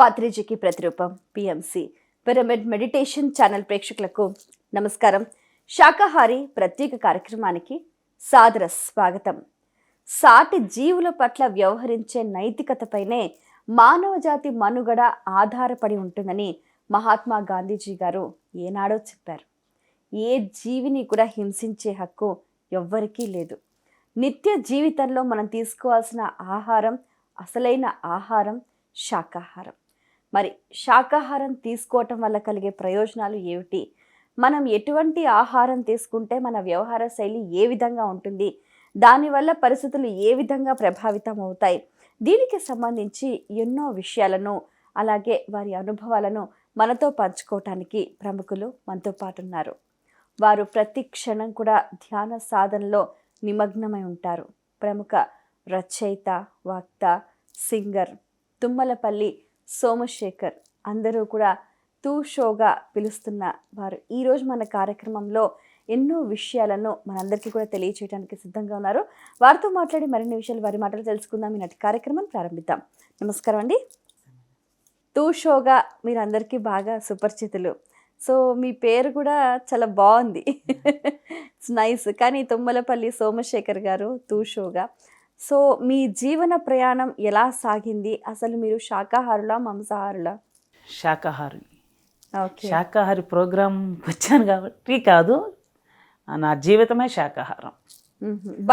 పాత్రిజీకి ప్రతిరూపం PMC pyramid meditation channel ప్రేక్షకులకు నమస్కారం. శాకాహారి ప్రత్యేక కార్యక్రమానికి సాదర స్వాగతం. సాటి జీవుల పట్ల వ్యవహరించే నైతికతపైనే మానవజాతి మనుగడ ఆధారపడి ఉంటుందని మహాత్మా గాంధీజీ గారు ఏనాడో చెప్పారు. ఏ జీవిని కూడా హింసించే హక్కు ఎవ్వరికీ లేదు. నిత్య జీవితంలో మనం తీసుకోవాల్సిన ఆహారం అసలైన ఆహారం శాకాహారం. మరి శాకాహారం తీసుకోవటం వల్ల కలిగే ప్రయోజనాలు ఏమిటి? మనం ఎటువంటి ఆహారం తీసుకుంటే మన వ్యవహార శైలి ఏ విధంగా ఉంటుంది? దానివల్ల పరిస్థితులు ఏ విధంగా ప్రభావితం అవుతాయి? దీనికి సంబంధించి ఎన్నో విషయాలను అలాగే వారి అనుభవాలను మనతో పంచుకోవటానికి ప్రముఖులు మనతో పాటు ఉన్నారు. వారు ప్రతి క్షణం కూడా ధ్యాన సాధనలో నిమగ్నమై ఉంటారు. ప్రముఖ రచయిత వక్త సింగర్ తుమ్మలపల్లి సోమశేఖర్ అందరూ కూడా తూ షోగా పిలుస్తున్న వారు. ఈరోజు మన కార్యక్రమంలో ఎన్నో విషయాలను మనందరికీ కూడా తెలియచేయడానికి సిద్ధంగా ఉన్నారు. వారితో మాట్లాడి మరిన్ని విషయాలు వారి మాటలు తెలుసుకుందాం. ఈనాటి కార్యక్రమం ప్రారంభిద్దాం. నమస్కారం అండి. తూ షోగా మీరందరికీ బాగా సుపరిచితులు సో మీ పేరు కూడా చాలా బాగుంది. ఇట్స్ నైస్ కానీ తుమ్మలపల్లి సోమశేఖర్ గారు తూ షోగా సో మీ జీవన ప్రయాణం ఎలా సాగింది? అసలు మీరు శాకాహారులా మాంసాహారులా? శాకాహారి. ఓకే. శాకాహారి ప్రోగ్రాం వచ్చాను కాబట్టి కాదు నా జీవితమే శాకాహారం.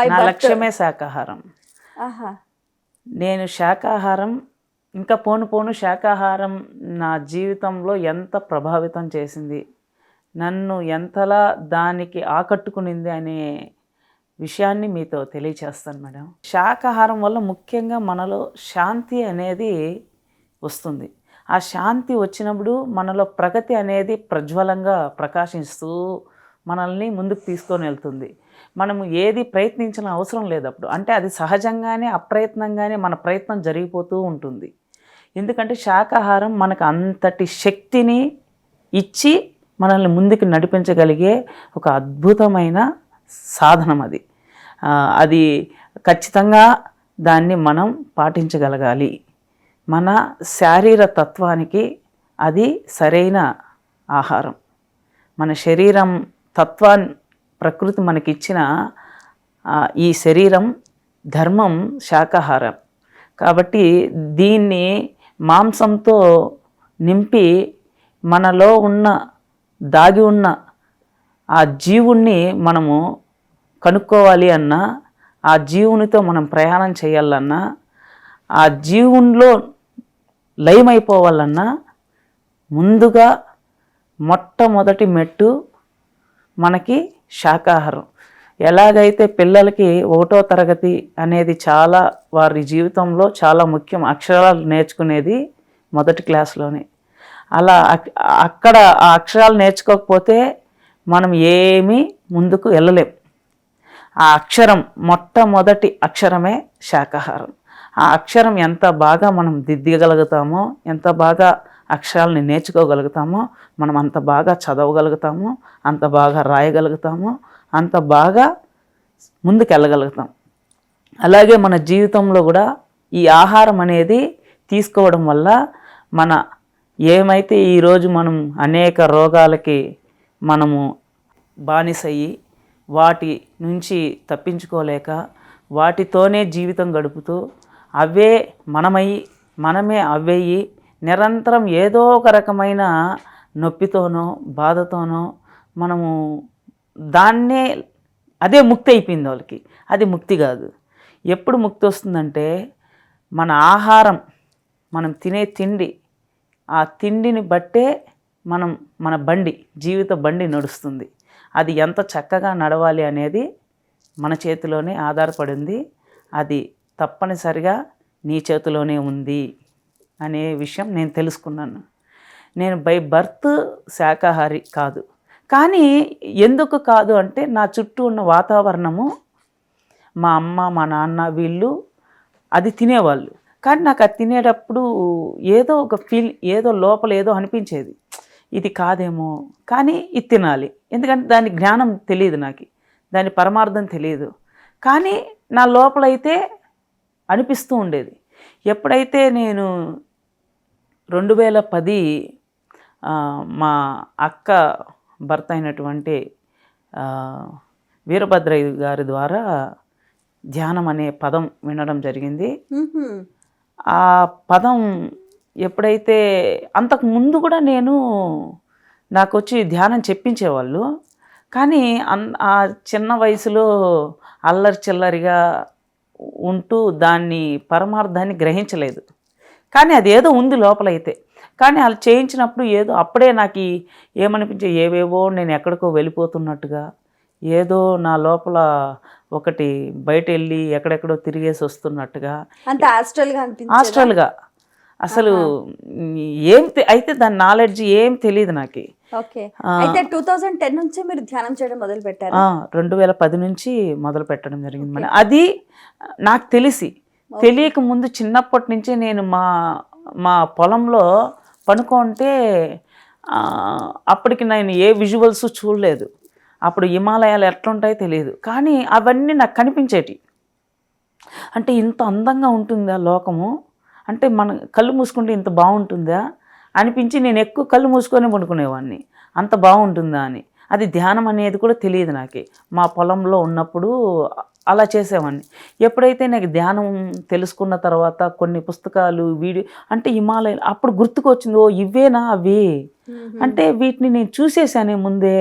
నా లక్ష్యమే శాకాహారం. నేను శాకాహారం ఇంకా పోను పోను శాకాహారం నా జీవితంలో ఎంత ప్రభావితం చేసింది? నన్ను ఎంతలా దానికి ఆకట్టుకునింది అనే విషయాన్ని మీతో తెలియచేస్తాను మేడం. శాకాహారం వల్ల ముఖ్యంగా మనలో శాంతి అనేది వస్తుంది. ఆ శాంతి వచ్చినప్పుడు మనలో ప్రగతి అనేది ప్రజ్వలంగా ప్రకాశిస్తూ మనల్ని ముందుకు తీసుకొని వెళ్తుంది. మనము ఏది ప్రయత్నించిన అవసరం లేదు అప్పుడు. అంటే అది సహజంగానే అప్రయత్నంగానే మన ప్రయత్నం జరిగిపోతూ ఉంటుంది. ఎందుకంటే శాకాహారం మనకు అంతటి శక్తిని ఇచ్చి మనల్ని ముందుకు నడిపించగలిగే ఒక అద్భుతమైన సాధనం అది. అది ఖచ్చితంగా దాన్ని మనం పాటించగలగాలి. మన శారీర తత్వానికి అది సరైన ఆహారం. మన శరీరం తత్వాన్ని ప్రకృతి మనకిచ్చిన ఈ శరీరం ధర్మం శాకాహారం. కాబట్టి దీన్ని మాంసంతో నింపి మనలో ఉన్న దాగి ఉన్న ఆ జీవుణ్ణి మనము కనుక్కోవాలి అన్నా ఆ జీవునితో మనం ప్రయాణం చేయాలన్నా ఆ జీవునిలో లయమైపోవాలన్నా ముందుగా మొట్టమొదటి మెట్టు మనకి శాకాహారం. ఎలాగైతే పిల్లలకి ఒకటో తరగతి అనేది చాలా వారి జీవితంలో చాలా ముఖ్యం అక్షరాలు నేర్చుకునేది మొదటి క్లాస్లోనే. అలా అక్కడ ఆ అక్షరాలు నేర్చుకోకపోతే మనం ఏమీ ముందుకు వెళ్ళలేం. ఆ అక్షరం మొట్టమొదటి అక్షరమే శాకాహారం. ఆ అక్షరం ఎంత బాగా మనం దిద్దగలుగుతామో ఎంత బాగా అక్షరాలని నేర్చుకోగలుగుతామో మనం అంత బాగా చదవగలుగుతామో అంత బాగా రాయగలుగుతామో అంత బాగా ముందుకు వెళ్ళగలుగుతాం అలాగే మన జీవితంలో కూడా ఈ ఆహారం అనేది తీసుకోవడం వల్ల మన ఏమైతే ఈరోజు మనం అనేక రోగాలకి మనము బానిసయ్యి వాటి నుంచి తప్పించుకోలేక వాటితోనే జీవితం గడుపుతూ అవే మనమై మనమే అవ్వయి నిరంతరం ఏదో ఒక రకమైన నొప్పితోనో బాధతోనో మనము దాన్నే అదే ముక్తి అయిపోయింది వాళ్ళకి. అది ముక్తి కాదు. ఎప్పుడు ముక్తి వస్తుందంటే మన ఆహారం మనం తినే తిండి ఆ తిండిని బట్టే మనం మన బండి జీవిత బండి నడుస్తుంది. అది ఎంత చక్కగా నడవాలి అనేది మన చేతిలోనే ఆధారపడింది. అది తప్పనిసరిగా నీ చేతిలోనే ఉంది అనే విషయం నేను తెలుసుకున్నాను. నేను బై బర్త్ శాకాహారి కాదు. కానీ ఎందుకు కాదు అంటే నా చుట్టూ ఉన్న వాతావరణము మా అమ్మ మా నాన్న వీళ్ళు అది తినేవాళ్ళు. కానీ నాకు అది తినేటప్పుడు ఏదో ఒక ఫీల్ ఏదో లోపల ఏదో అనిపించేది. ఇది కాదేమో. కానీ ఇది తినాలి. ఎందుకంటే దాని జ్ఞానం తెలియదు నాకు. దాని పరమార్థం తెలియదు. కానీ నా లోపలైతే అనిపిస్తూ ఉండేది. ఎప్పుడైతే నేను రెండు వేల పది మా అక్క భర్త అయినటువంటి వీరభద్రయ్య గారి ద్వారా ధ్యానం అనే పదం వినడం జరిగింది. ఆ పదం ఎప్పుడైతే అంతకు ముందు కూడా నేను నాకు వచ్చి ధ్యానం చెప్పించేవాళ్ళు. కానీ అన్ ఆ చిన్న వయసులో అల్లరి చిల్లరిగా ఉంటూ దాన్ని పరమార్థాన్ని గ్రహించలేదు. కానీ అదేదో ఉంది లోపలైతే. కానీ వాళ్ళు చేయించినప్పుడు ఏదో అప్పుడే నాకు ఈ ఏమనిపించే ఏవేవో నేను ఎక్కడికో వెళ్ళిపోతున్నట్టుగా ఏదో నా లోపల ఒకటి బయట వెళ్ళి ఎక్కడెక్కడో తిరిగేసి వస్తున్నట్టుగా హాస్టల్గా అసలు ఏం అయితే దాని నాలెడ్జ్ ఏం తెలియదు నాకు. అయితే టూ థౌజండ్ టెన్ నుంచే మీరు ధ్యానం చేయడం మొదలు పెట్టారు రెండు వేల పది నుంచి మొదలు పెట్టడం జరిగింది మేడం అది నాకు తెలిసి. తెలియక ముందు చిన్నప్పటి నుంచి నేను మా మా పొలంలో పనుకుంటే అప్పటికి నేను ఏ విజువల్స్ చూడలేదు. అప్పుడు హిమాలయాలు ఎట్లుంటాయో తెలియదు కానీ అవన్నీ నాకు కనిపించేటి అంటే ఇంత అందంగా ఉంటుందా లోకము. అంటే మన కళ్ళు మూసుకుంటే ఇంత బాగుంటుందా? అనిపించి నేను ఎక్కువ కళ్ళు మూసుకొని పడుకునేవాడిని అంత బాగుంటుందా అని. అది ధ్యానం అనేది కూడా తెలియదు నాకు. మా పొలంలో ఉన్నప్పుడు అలా చేసేవాడిని ఎప్పుడైతే నాకు ధ్యానం తెలుసుకున్న తర్వాత కొన్ని పుస్తకాలు వీడియో అంటే హిమాలయ అప్పుడు గుర్తుకొచ్చింది ఓ ఇవేనా అవి? అంటే వీటిని నేను చూసేసానే ముందే.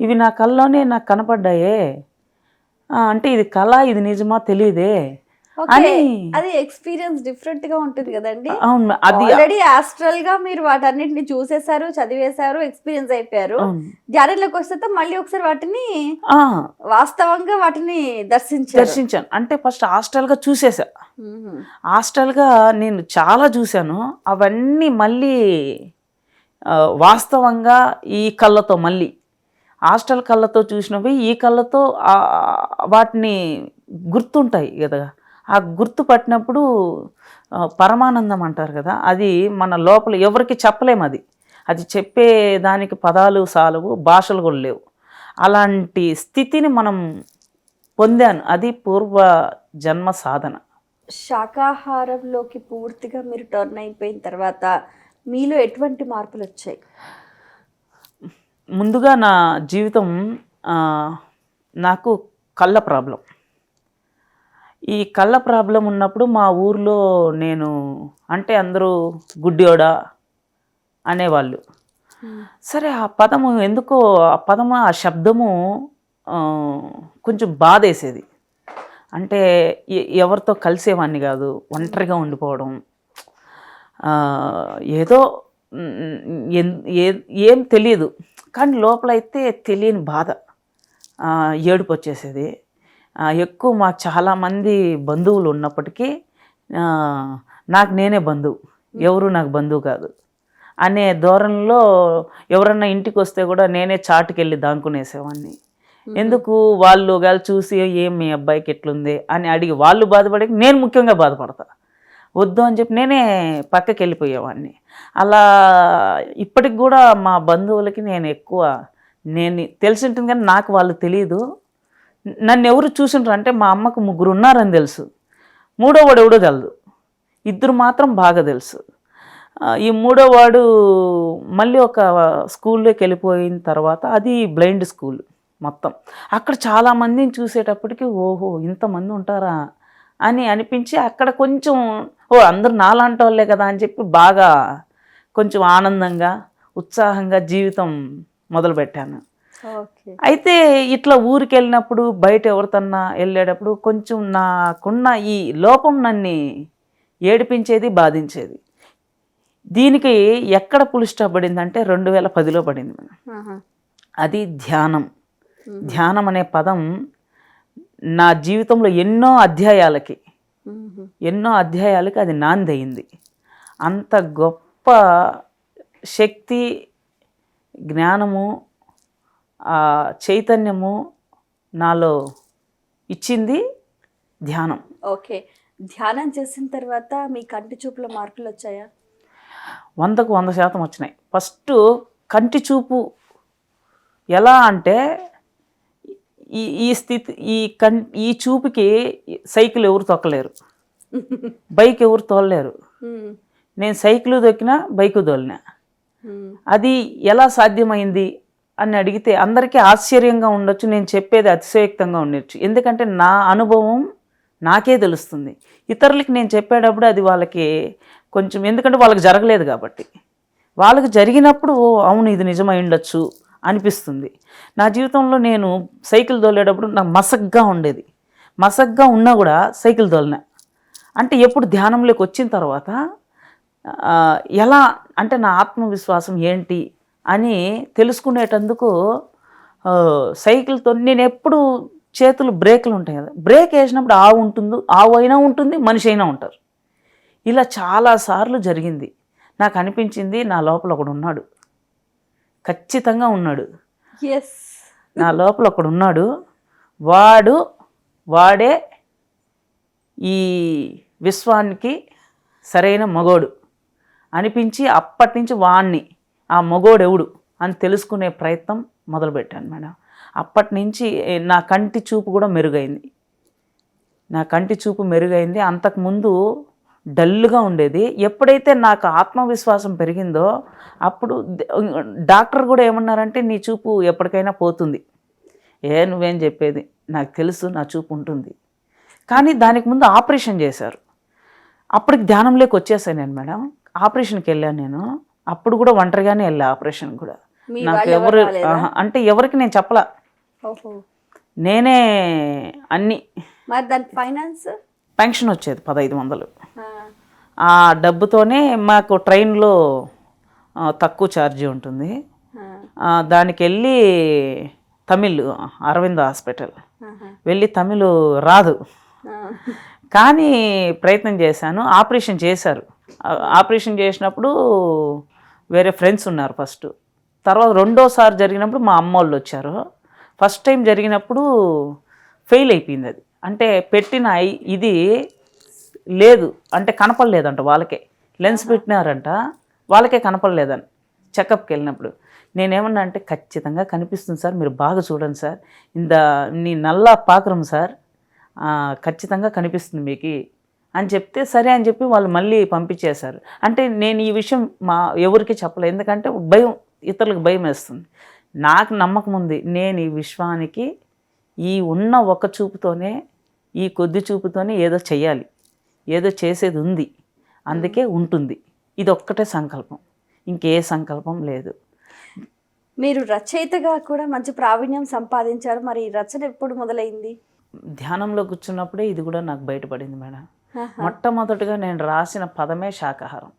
ఇవి నా కల్లోనే నాకు కనపడ్డాయే. అంటే ఇది కళ ఇది నిజమా తెలియదే. అని అది ఎక్స్పీరియన్స్ డిఫరెంట్గా ఉంటుంది కదండి. అవును అది ఆల్రెడీ ఆస్ట్రల్గా మీరు వాటన్నిటిని చూసేశారు చదివేశారు ఎక్స్పీరియన్స్ అయిపోయారు. ధ్యానంలోకి వస్తే మళ్ళీ ఒకసారి వాటిని వాస్తవంగా వాటిని దర్శించారు. దర్శించాను. అంటే ఫస్ట్ హాస్టల్గా చూసేసా. మ్మ్. హాస్టల్గా నేను చాలా చూశాను. అవన్నీ మళ్ళీ వాస్తవంగా ఈ కళ్ళతో మళ్ళీ. హాస్టల్ కళ్ళతో చూసినవి ఈ కళ్ళతో వాటిని గుర్తుంటాయి కదా. ఆ గుర్తు పట్టినప్పుడు పరమానందం అంటారు కదా అది మన లోపల ఎవరికి చెప్పలేము అది. అది చెప్పే దానికి పదాలు సాలవు భాషలు కూడా లేవు. అలాంటి స్థితిని మనం పొందాను. అది పూర్వ జన్మ సాధన. శాకాహారంలోకి పూర్తిగా మీరు టర్న్ అయిపోయిన తర్వాత మీలో ఎటువంటి మార్పులు వచ్చాయి? ముందుగా నా జీవితం నాకు కళ్ళ ప్రాబ్లం. ఈ కళ్ళ ప్రాబ్లం ఉన్నప్పుడు మా ఊర్లో నేను అంటే అందరూ గుడ్డియోడా అనేవాళ్ళు. సరే ఆ పదము ఎందుకో ఆ పదము ఆ శబ్దము కొంచెం బాధేసేది. అంటే ఎవరితో కలిసేవాడిని కాదు ఒంటరిగా ఉండిపోవడం. ఏదో ఏ- ఏం తెలియదు. కానీ లోపలైతే తెలియని బాధ ఏడుపు వచ్చేసేది ఎక్కువ మాకు చాలామంది బంధువులు ఉన్నప్పటికీ నాకు నేనే బంధువు. ఎవరు నాకు బంధువు కాదు. అనే ధోరణిలో ఎవరన్నా ఇంటికి వస్తే కూడా నేనే చాటుకెళ్ళి దాక్కునేసేవాడిని ఎందుకు? వాళ్ళు గాలి చూసి ఏం మీ అబ్బాయికి ఎట్లుంది? అని అడిగి వాళ్ళు బాధపడి నేను ముఖ్యంగా బాధపడతా. వద్దు అని చెప్పి నేనే పక్కకి వెళ్ళిపోయేవాడిని అలా ఇప్పటికి కూడా మా బంధువులకి నేను ఎక్కువ నేను తెలిసి ఉంటుంది కానీ నాకు వాళ్ళు తెలియదు నన్ను ఎవరు చూసిండ్రు అంటే మా అమ్మకు ముగ్గురు ఉన్నారని తెలుసు. మూడో వాడు ఎవడో తెలదు. ఇద్దరు మాత్రం బాగా తెలుసు. ఈ మూడో వాడు మళ్ళీ ఒక స్కూల్లోకి వెళ్ళిపోయిన తర్వాత అది బ్లైండ్ స్కూల్ మొత్తం. అక్కడ చాలామందిని చూసేటప్పటికి ఓహో ఇంతమంది ఉంటారా అని అనిపించి అక్కడ కొంచెం ఓ అందరు నాలాంటి వాళ్ళే కదా అని చెప్పి బాగా కొంచెం ఆనందంగా ఉత్సాహంగా జీవితం మొదలుపెట్టాను. అయితే ఇట్లా ఊరికి వెళ్ళినప్పుడు బయట ఎవరితన్నా వెళ్ళేటప్పుడు కొంచెం నాకున్న ఈ లోపం నన్ను ఏడిపించేది బాధించేది. దీనికి ఎక్కడ పులి స్టాప్ పడిందంటే రెండు వేల పదిలో పడింది మేడం. అది ధ్యానం. ధ్యానం అనే పదం నా జీవితంలో ఎన్నో అధ్యాయాలకి ఎన్నో అధ్యాయాలకి అది నాంది అయింది అంత గొప్ప శక్తి జ్ఞానము ఆ చైతన్యము నాలో ఇచ్చింది ధ్యానం. ఓకే. ధ్యానం చేసిన తర్వాత మీ కంటి చూపులో మార్పులు వచ్చాయా? వందకు వంద శాతం వచ్చినాయి. ఫస్ట్ కంటి చూపు ఎలా అంటే ఈ ఈ స్థితి ఈ కన్ ఈ చూపుకి సైకిల్ ఎవరు తొక్కలేరు. బైక్ ఎవరు తోలలేరు. నేను సైకిల్ దొక్కినా బైకు మ్మ్. అది ఎలా సాధ్యమైంది? అని అడిగితే అందరికీ ఆశ్చర్యంగా ఉండొచ్చు నేను చెప్పేది అతిశయోక్తంగా ఉండొచ్చు. ఎందుకంటే నా అనుభవం నాకే తెలుస్తుంది. ఇతరులకి నేను చెప్పేటప్పుడు అది వాళ్ళకి కొంచెం ఎందుకంటే వాళ్ళకి జరగలేదు కాబట్టి. వాళ్ళకి జరిగినప్పుడు అవును ఇది నిజమై ఉండొచ్చు అనిపిస్తుంది. నా జీవితంలో నేను సైకిల్ తోలేటప్పుడు నాకు మసగ్గా ఉండేది. మసగ్గా ఉన్నా కూడా సైకిల్ తోలినా. అంటే ఎప్పుడు ధ్యానంలోకి వచ్చిన తర్వాత ఎలా అంటే నా ఆత్మవిశ్వాసం ఏంటి అని తెలుసుకునేటందుకు సైకిల్తో నేను ఎప్పుడు చేతులు బ్రేకులు ఉంటాయి కదా. బ్రేక్ వేసినప్పుడు ఆవు ఉంటుంది ఆవు అయినా ఉంటుంది మనిషి అయినా ఉంటారు. ఇలా చాలాసార్లు జరిగింది. నాకు అనిపించింది నా లోపల ఒకడు ఉన్నాడు. ఖచ్చితంగా ఉన్నాడు. ఎస్ నా లోపల ఒకడు ఉన్నాడు. వాడు వాడే ఈ విశ్వానికి సరైన మగోడు. అనిపించి అప్పటి నుంచి వాణ్ణి. ఆ మగోడెవడు అని తెలుసుకునే ప్రయత్నం మొదలుపెట్టాను మేడం. అప్పటి నుంచి నా కంటి చూపు కూడా మెరుగైంది. నా కంటి చూపు మెరుగైంది. అంతకుముందు డల్గా ఉండేది. ఎప్పుడైతే నాకు ఆత్మవిశ్వాసం పెరిగిందో అప్పుడు డాక్టర్ కూడా ఏమన్నారంటే నీ చూపు ఎప్పటికైనా పోతుంది. ఏ నువ్వేం చెప్పేది? నాకు తెలుసు నా చూపు ఉంటుంది. కానీ దానికి ముందు ఆపరేషన్ చేశారు. అప్పటికి ధ్యానంలోకి వచ్చేసాను నేను మేడం. ఆపరేషన్కి వెళ్ళాను నేను. అప్పుడు కూడా ఒంటరిగానే వెళ్ళా ఆపరేషన్ కూడా. నాకు ఎవరు అంటే ఎవరికి నేను చెప్పలా. నేనే అన్ని మరి దాని ఫైనాన్స్? పెన్షన్ వచ్చేది పదహైదు వందలు. ఆ. డబ్బుతోనే మాకు ట్రైన్లో తక్కువ ఛార్జీ ఉంటుంది. దానికి వెళ్ళి తమిళ్ అరవింద్ హాస్పిటల్. వెళ్ళి తమిళ్ రాదు. కానీ ప్రయత్నం చేశాను. ఆపరేషన్ చేశారు. ఆపరేషన్ చేసినప్పుడు వేరే ఫ్రెండ్స్ ఉన్నారు ఫస్ట్ తర్వాత రెండోసారి జరిగినప్పుడు మా అమ్మ వాళ్ళు వచ్చారు. ఫస్ట్ టైం జరిగినప్పుడు ఫెయిల్ అయిపోయింది అది. అంటే పెట్టిన ఐ- ఇది లేదు. అంటే కనపడలేదంట వాళ్ళకే. లెన్స్ పెట్టినారంట. వాళ్ళకే కనపడలేదని. చెకప్కి వెళ్ళినప్పుడు. నేనేమన్నా అంటే ఖచ్చితంగా కనిపిస్తుంది సార్ మీరు బాగా చూడండి సార్. ఇంత నీ నల్ల పాకరం సార్ ఖచ్చితంగా కనిపిస్తుంది మీకు. అని చెప్తే సరే అని చెప్పి వాళ్ళు మళ్ళీ పంపించేశారు. అంటే నేను ఈ విషయం మా ఎవరికి చెప్పలేదు ఎందుకంటే భయం ఇతరులకు భయం వేస్తుంది. నాకు నమ్మకం ఉంది. నేను ఈ విశ్వానికి ఈ ఉన్న ఒక చూపుతోనే ఈ కొద్ది చూపుతోనే ఏదో చెయ్యాలి. ఏదో చేసేది ఉంది. అందుకే ఉంటుంది. ఇది ఒక్కటే సంకల్పం. ఇంకే సంకల్పం లేదు. మీరు రచయితగా కూడా మంచి ప్రావీణ్యం సంపాదించారు. మరి ఈ రచన ఎప్పుడు మొదలైంది? ధ్యానంలో కూర్చున్నప్పుడే ఇది కూడా నాకు బయటపడింది మేడం. మొట్టమొదటిగా నేను రాసిన పదమే శాకాహారం.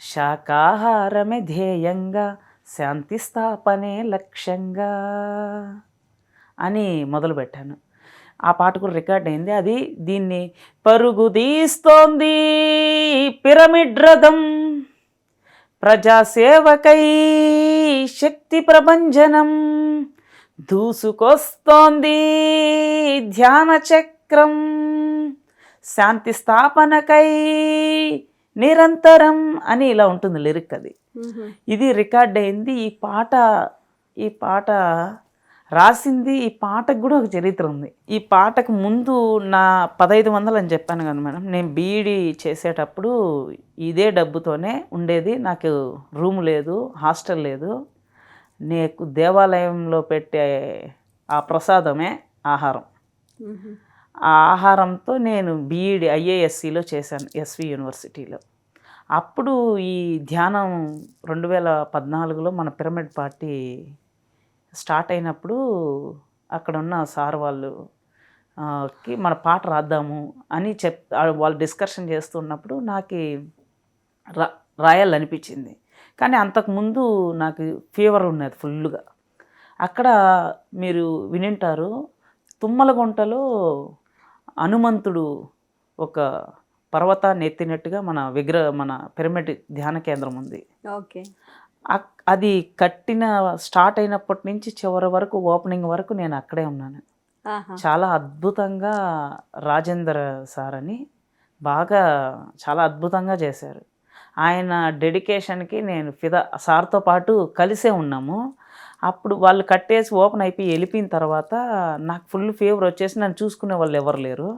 శాకాహారమే ధ్యేయంగా శాంతి స్థాపనే లక్ష్యంగా అని మొదలుపెట్టాను ఆ పాట కూడా రికార్డ్ అయింది. అది దీన్ని పరుగు తీస్తోంది పిరమిడ్ రథం. ప్రజాసేవకై శక్తి ప్రభంజనం దూసుకొస్తోంది ధ్యాన చక్రం. శాంతి స్థాపనకై నిరంతరం అని ఇలా ఉంటుంది లిరిక్ అది. ఇది రికార్డ్ అయింది ఈ పాట ఈ పాట రాసింది ఈ పాటకు కూడా ఒక చరిత్ర ఉంది. ఈ పాటకు ముందు నా పదహైదు వందలు అని చెప్పాను కదా మేడం నేను బీఈడి చేసేటప్పుడు ఇదే డబ్బుతోనే ఉండేది నాకు రూమ్ లేదు హాస్టల్ లేదు నీకు దేవాలయంలో పెట్టే ఆ ప్రసాదమే ఆహారం. ఆ ఆహారంతో నేను బీఈడి ఐఏఎస్సిలో చేశాను ఎస్వి యూనివర్సిటీలో అప్పుడు ఈ ధ్యానం రెండు వేల పద్నాలుగులో మన పిరమిడ్ పార్టీ స్టార్ట్ అయినప్పుడు అక్కడ ఉన్న సార్ వాళ్ళు కి మన పాట రాద్దాము అని చెప్ వాళ్ళు డిస్కషన్ చేస్తున్నప్పుడు నాకు రా రాయాలనిపించింది. కానీ అంతకుముందు నాకు ఫీవర్ ఉన్నది ఫుల్గా అక్కడ మీరు వినింటారు తుమ్మలగుంటలో హనుమంతుడు ఒక పర్వతాన్ని ఎత్తినట్టుగా మన విగ్రహ మన పిరమిడ్ ధ్యాన కేంద్రం ఉంది. ఓకే. అది కట్టిన స్టార్ట్ అయినప్పటి నుంచి చివరి వరకు ఓపెనింగ్ వరకు నేను అక్కడే ఉన్నాను. చాలా అద్భుతంగా రాజేందర్ సార్ అని బాగా చాలా అద్భుతంగా చేశారు. ఆయన డెడికేషన్కి నేను ఫిదా సార్తో పాటు కలిసే ఉన్నాము. అప్పుడు వాళ్ళు కట్టేసి ఓపెన్ అయిపోయి వెళ్ళిపోయిన తర్వాత నాకు ఫుల్ ఫీవర్ వచ్చేసి నన్ను చూసుకునే వాళ్ళు ఎవరు లేరు.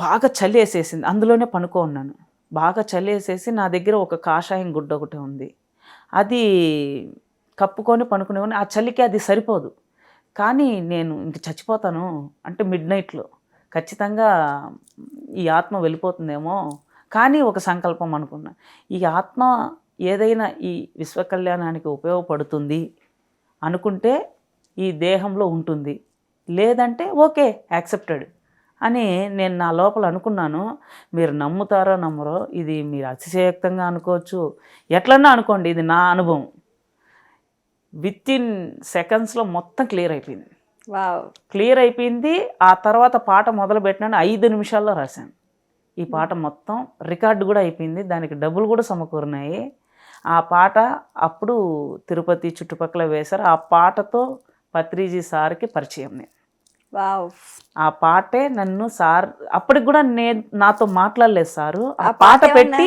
బాగా చలి వేసేసింది అందులోనే పనుకో ఉన్నాను. బాగా చలేసేసి నా దగ్గర ఒక కాషాయం గుడ్డ ఒకటి ఉంది. అది కప్పుకొని పనుకునేవాడిని ఆ చలికి అది సరిపోదు. కానీ నేను ఇంక చచ్చిపోతాను అంటే మిడ్ నైట్లో ఖచ్చితంగా ఈ ఆత్మ వెళ్ళిపోతుందేమో. కానీ ఒక సంకల్పం అనుకున్నా. ఈ ఆత్మ ఏదైనా ఈ విశ్వ కళ్యాణానికి ఉపయోగపడుతుంది అనుకుంటే ఈ దేహంలో ఉంటుంది. లేదంటే ఓకే యాక్సెప్టెడ్ అని నేను నా లోపల అనుకున్నాను. మీరు నమ్ముతారో నమ్మరో ఇది మీరు అతిశయోక్తంగా అనుకోవచ్చు. ఎట్లన్నా అనుకోండి ఇది నా అనుభవం. విత్ ఇన్ సెకండ్స్లో మొత్తం క్లియర్ అయిపోయింది. క్లియర్ అయిపోయింది. ఆ తర్వాత పాట మొదలు పెట్టినాను ఐదు నిమిషాల్లో రాశాను. ఈ పాట మొత్తం రికార్డు కూడా అయిపోయింది. దానికి డబ్బులు కూడా సమకూరినాయి. ఆ పాట అప్పుడు తిరుపతి చుట్టుపక్కల వేశారు. ఆ పాటతో పత్రిజీ సార్కి పరిచయం నేను. ఆ పాటే నన్ను సార్ అప్పటికి కూడా నేను నాతో మాట్లాడలేదు సారు. ఆ పాట పాట పెట్టి.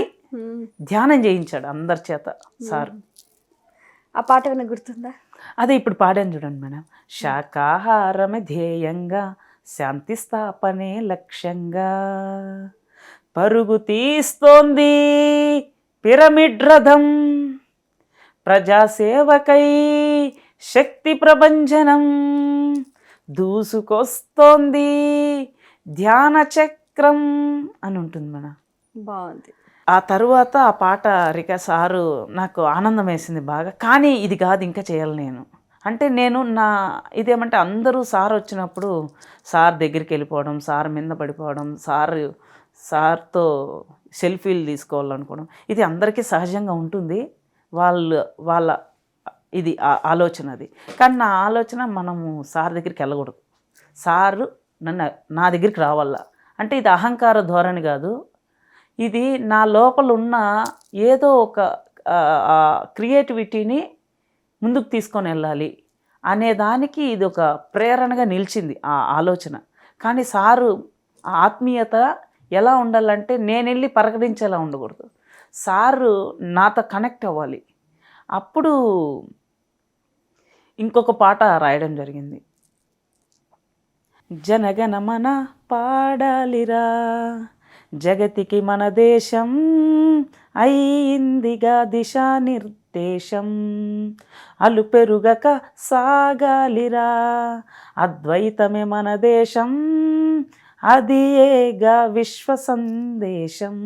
ధ్యానం చేయించాడు అందరి చేత సార్. ఆ పాట ఏమైనా గుర్తుందా? అదే ఇప్పుడు పాడాను చూడండి మేడం. శాకాహారమే ధ్యేయంగా శాంతి స్థాపనే లక్ష్యంగా పరుగు తీస్తోంది పిరమిడ్ రథం. ప్రజాసేవకై శక్తి ప్రభంజనం. దూసుకొస్తోంది ధ్యాన చక్రం అని ఉంటుంది మేడం. బాగుంది. ఆ తరువాత ఆ పాట రిక సారు నాకు ఆనందం వేసింది బాగా. కానీ ఇది కాదు ఇంకా చేయాలి నేను. అంటే నేను నా ఇదేమంటే అందరూ సార్ వచ్చినప్పుడు సార్ దగ్గరికి వెళ్ళిపోవడం సార్ మీద పడిపోవడం సార్ సార్తో సెల్ఫీలు తీసుకోవాలనుకోవడం. ఇది అందరికీ సహజంగా ఉంటుంది. వాళ్ళు వాళ్ళ ఇది ఆలోచన అది. కానీ నా ఆలోచన మనము సార్ దగ్గరికి వెళ్ళకూడదు. సారు నన్ను నా దగ్గరికి రావాల? అంటే ఇది అహంకార ధోరణి కాదు. ఇది నా లోపల ఉన్న ఏదో ఒక క్రియేటివిటీని ముందుకు తీసుకొని వెళ్ళాలి అనే దానికి ఇది ఒక ప్రేరణగా నిలిచింది ఆ ఆలోచన. కానీ సారు ఆత్మీయత ఎలా ఉండాలంటే నేను వెళ్ళి ప్రకటించేలా ఉండకూడదు. సారు నాతో కనెక్ట్ అవ్వాలి. అప్పుడు ఇంకొక పాట రాయడం జరిగింది. జనగణమన పాడాలిరా జగతికి మన దేశం అయిందిగా దిశానిర్దేశం. అలు పెరుగక సాగాలిరా అద్వైతమే మన దేశం అది ఏగా విశ్వ సందేశం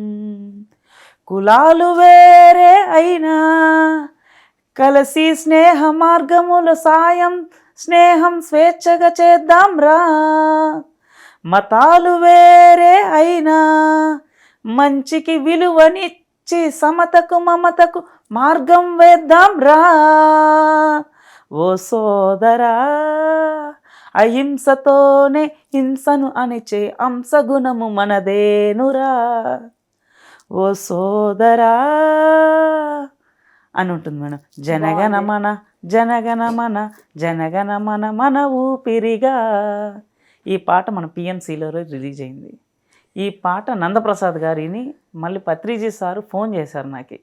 కులాలు వేరే అయినా కలిసి స్నేహ మార్గముల సాయం స్నేహం స్వేచ్ఛగా చేద్దాం రా. మతాలు వేరే అయినా మంచికి విలువనిచ్చి సమతకు మమతకు మార్గం వేద్దాం రా. ఓ సోదరా అహింసతోనే హింసను అణిచే అంశగుణము మనదేనురా. ఓ సోదరా అని ఉంటుంది మేడం. జనగణమన జనగణమన జనగణమన మన ఊపిరిగా. ఈ పాట మన పిఎంసీలో రిలీజ్ అయింది. ఈ పాట నందప్రసాద్ గారిని మళ్ళీ పత్రిజీ సారు ఫోన్ చేశారు నాకు.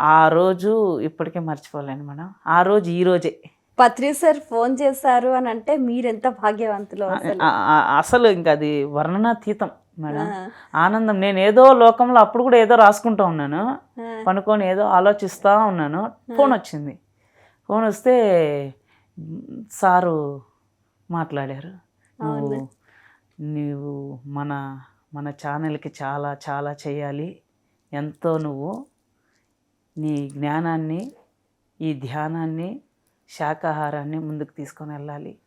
ఆ రోజు ఇప్పటికే మర్చిపోలేను మేడం. ఆ రోజు ఈ రోజే. పత్రి సార్ ఫోన్ చేశారు అని అంటే మీరెంత భాగ్యవంతులు అసలు? ఇంకా అది వర్ణనాతీతం మేడం. ఆనందం. నేను ఏదో లోకంలో అప్పుడు కూడా ఏదో రాసుకుంటూ ఉన్నాను. పనుకొని ఏదో ఆలోచిస్తూ ఉన్నాను. ఫోన్ వచ్చింది. ఫోన్ వస్తే సారు మాట్లాడారు. నువ్వు నువ్వు మన మన ఛానల్కి చాలా చాలా చేయాలి. ఎంతో నువ్వు నీ జ్ఞానాన్ని ఈ ధ్యానాన్ని శాకాహారాన్ని ముందుకు తీసుకొని వెళ్ళాలి.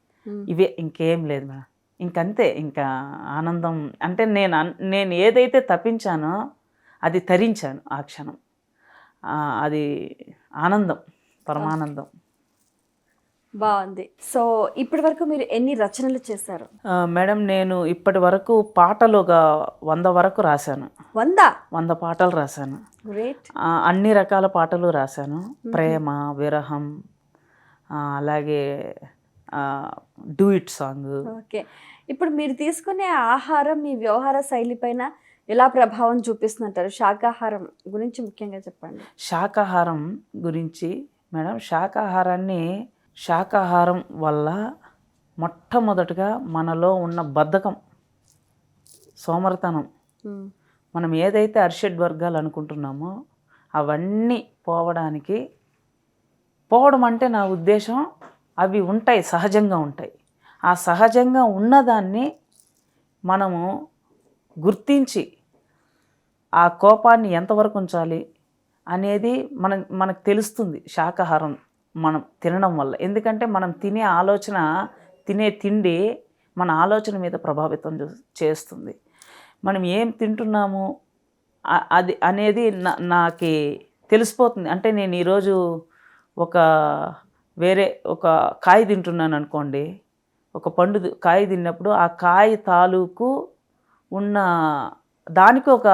ఇవే ఇంకేం లేదు మేడం. ఇంకంతే ఇంకా ఆనందం. అంటే నేను నేను ఏదైతే తప్పించానో అది తరించాను ఆ క్షణం. అది ఆనందం పరమానందం. బాగుంది. సో ఇప్పటి వరకు మీరు ఎన్ని రచనలు చేశారు? మేడం నేను ఇప్పటి వరకు పాటలు ఒక వంద వరకు రాశాను. వంద? వంద పాటలు రాశాను. అన్ని రకాల పాటలు రాశాను. ప్రేమ విరహం అలాగే డూ ఇట్ సాంగ్. ఓకే. ఇప్పుడు మీరు తీసుకునే ఆహారం మీ వ్యవహార శైలి పైన ఎలా ప్రభావం చూపిస్తుంటారు శాకాహారం గురించి ముఖ్యంగా చెప్పండి. శాకాహారం గురించి మేడం శాకాహారాన్ని శాకాహారం వల్ల మొట్టమొదటిగా మనలో ఉన్న బద్ధకం సోమరతనం. మనం ఏదైతే అర్షడ్ వర్గాలు అనుకుంటున్నామో అవన్నీ పోవడానికి పోవడం అంటే నా ఉద్దేశం అవి ఉంటాయి సహజంగా ఉంటాయి. ఆ సహజంగా ఉన్నదాన్ని మనము గుర్తించి ఆ కోపాన్ని ఎంతవరకు ఉంచాలి అనేది మన మనకు తెలుస్తుంది శాకాహారం మనం తినడం వల్ల. ఎందుకంటే మనం తినే ఆలోచన తినే తిండి మన ఆలోచన మీద ప్రభావితం చేస్తుంది. మనం ఏం తింటున్నాము అది అనేది నా నాకు తెలిసిపోతుంది. అంటే నేను ఈరోజు ఒక వేరే ఒక కాయ తింటున్నాను అనుకోండి ఒక పండు కాయ తిన్నప్పుడు ఆ కాయ తాలూకు ఉన్న దానికి ఒక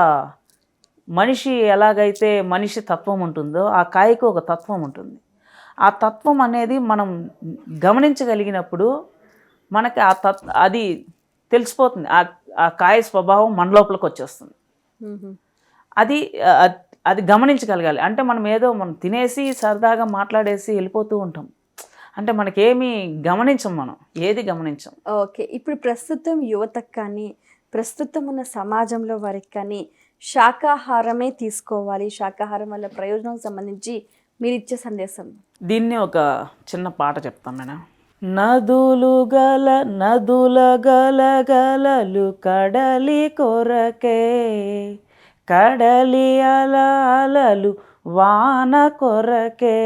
మనిషి ఎలాగైతే మనిషి తత్వం ఉంటుందో ఆ కాయకు ఒక తత్వం ఉంటుంది. ఆ తత్వం అనేది మనం గమనించగలిగినప్పుడు మనకి ఆ తత్ అది తెలిసిపోతుంది. ఆ ఆ కాయ స్వభావం మన లోపలికి వచ్చేస్తుంది. అది అది గమనించగలగాలి. అంటే మనం ఏదో మనం తినేసి సరదాగా మాట్లాడేసి వెళ్ళిపోతూ ఉంటాం. అంటే మనకేమీ గమనించం మనం. ఏది గమనించం? ఓకే. ఇప్పుడు ప్రస్తుతం యువతకు కానీ ప్రస్తుతం ఉన్న సమాజంలో వారికి కానీ శాకాహారమే తీసుకోవాలి. శాకాహారం వల్ల ప్రయోజనం సంబంధించి మీరు ఇచ్చే సందేశం. దీన్ని ఒక చిన్న పాట చెప్తాం మేడం. నదులు గల నదుల గల గలలు కడలి కొరకే కడలి అలలు వాన కొరకే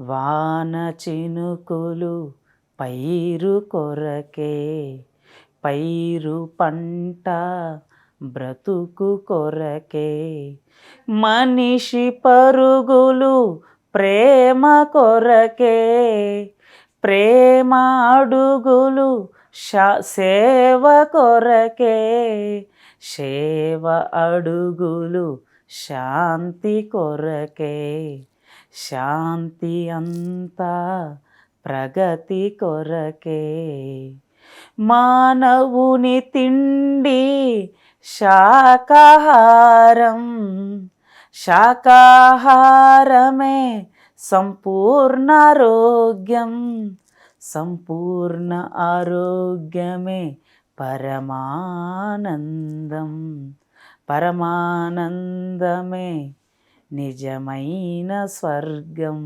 వాన చినుకులు పైరు కొరకే పైరు పంట బ్రతుకు కొరకే. మనిషి పరుగులు ప్రేమ కొరకే ప్రేమ అడుగులు శ- సేవ కొరకే. సేవ అడుగులు శాంతి కొరకే. శాంతి అంతా ప్రగతి కొరకే. మానవుని తిండి శాకాహారం. శాకాహారమే సంపూర్ణ ఆరోగ్యం. సంపూర్ణ ఆరోగ్యమే పరమానందం. పరమానందమే నిజమైన స్వర్గం.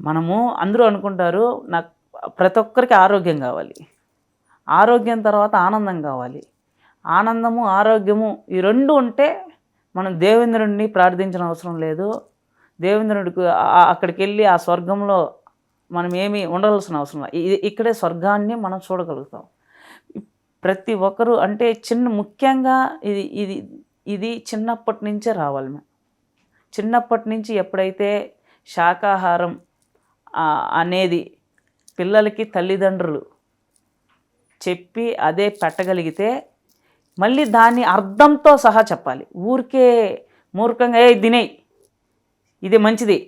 మనము అందరూ అనుకుంటారు నాకు ప్రతి ఒక్కరికి ఆరోగ్యం కావాలి. ఆరోగ్యం తర్వాత ఆనందం కావాలి. ఆనందము ఆరోగ్యము ఈ రెండు ఉంటే మనం దేవేంద్రుడిని ప్రార్థించిన అవసరం లేదు. దేవేంద్రుడికి అక్కడికి వెళ్ళి ఆ స్వర్గంలో మనం ఏమీ ఉండవలసిన అవసరం ఇక్కడే స్వర్గాన్ని మనం చూడగలుగుతాం. ప్రతి ఒక్కరు అంటే చిన్న ముఖ్యంగా ఇది ఇది ఇది చిన్నప్పటి నుంచే రావాలి మేము. చిన్నప్పటి నుంచి ఎప్పుడైతే శాకాహారం అనేది పిల్లలకి తల్లిదండ్రులు చెప్పి అదే పెట్టగలిగితే మళ్ళీ దాని అర్థంతో సహా చెప్పాలి. ఊరికే మూర్ఖంగా ఏ తినేయి ఇది మంచిది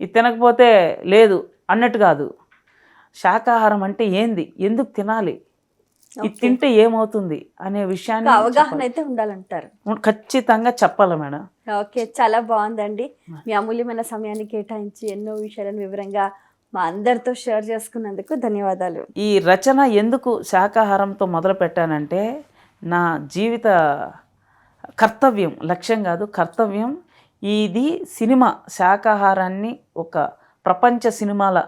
ఇది తినకపోతే లేదు అన్నట్టు కాదు. శాకాహారం అంటే ఏంది? ఎందుకు తినాలి? ఇది తింటే ఏమవుతుంది అనే విషయాన్ని అవగాహన అయితే ఉండాలంటారు. ఖచ్చితంగా చెప్పాలి మేడం. ఓకే చాలా బాగుందండి. మీ. అమూల్యమైన సమయాన్ని కేటాయించి ఎన్నో విషయాలను వివరంగా మా అందరితో షేర్ చేసుకున్నందుకు ధన్యవాదాలు. ఈ రచన ఎందుకు శాకాహారంతో మొదలు పెట్టానంటే నా జీవిత కర్తవ్యం లక్ష్యం కాదు కర్తవ్యం ఇది సినిమా శాకాహారాన్ని ఒక ప్రపంచ సినిమాల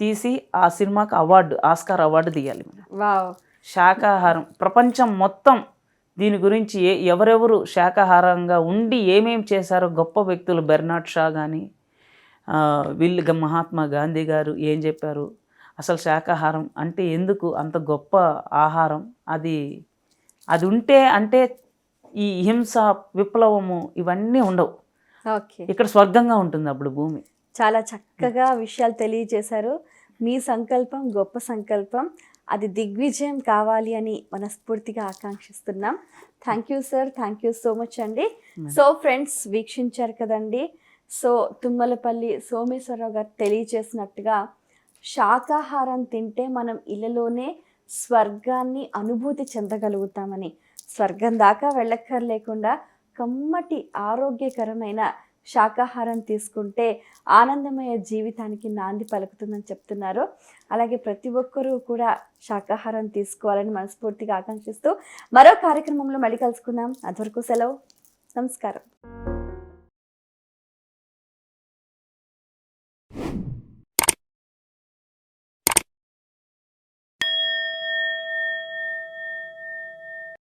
తీసి ఆ సినిమాకి అవార్డు ఆస్కార్ అవార్డు తీయాలి వావ్. శాకాహారం ప్రపంచం మొత్తం దీని గురించి ఏ ఎవరెవరు శాకాహారంగా ఉండి ఏమేం చేశారో గొప్ప వ్యక్తులు బెర్నాడ్ షా కానీ వీళ్ళు మహాత్మా గాంధీ గారు ఏం చెప్పారు? అసలు శాకాహారం అంటే ఎందుకు అంత గొప్ప ఆహారం? అది అది ఉంటే అంటే ఈ హింస విప్లవము ఇవన్నీ ఉండవు. ఇక్కడ స్వర్గంగా ఉంటుంది అప్పుడు భూమి. చాలా చక్కగా విషయాలు తెలియజేశారు. మీ సంకల్పం గొప్ప సంకల్పం. అది దిగ్విజయం కావాలి అని మనస్ఫూర్తిగా ఆకాంక్షిస్తున్నాం. Thank you sir thank you so much అండి. సో ఫ్రెండ్స్ వీక్షించారు కదండి. సో తుమ్మలపల్లి సోమేశ్వరరావు గారు తెలియజేసినట్టుగా శాకాహారం తింటే మనం ఇళ్ళలోనే స్వర్గాన్ని అనుభూతి చెందగలుగుతామని. స్వర్గం దాకా వెళ్ళక్కర్లేకుండా కమ్మటి ఆరోగ్యకరమైన శాకాహారం తీసుకుంటే ఆనందమయ జీవితానికి నాంది పలుకుతుందని చెప్తున్నారు. అలాగే ప్రతి ఒక్కరూ కూడా శాకాహారం తీసుకోవాలని మనస్ఫూర్తిగా ఆకాంక్షిస్తూ మరో కార్యక్రమంలో మళ్ళీ కలుసుకుందాం. అంతవరకు సెలవు. నమస్కారం.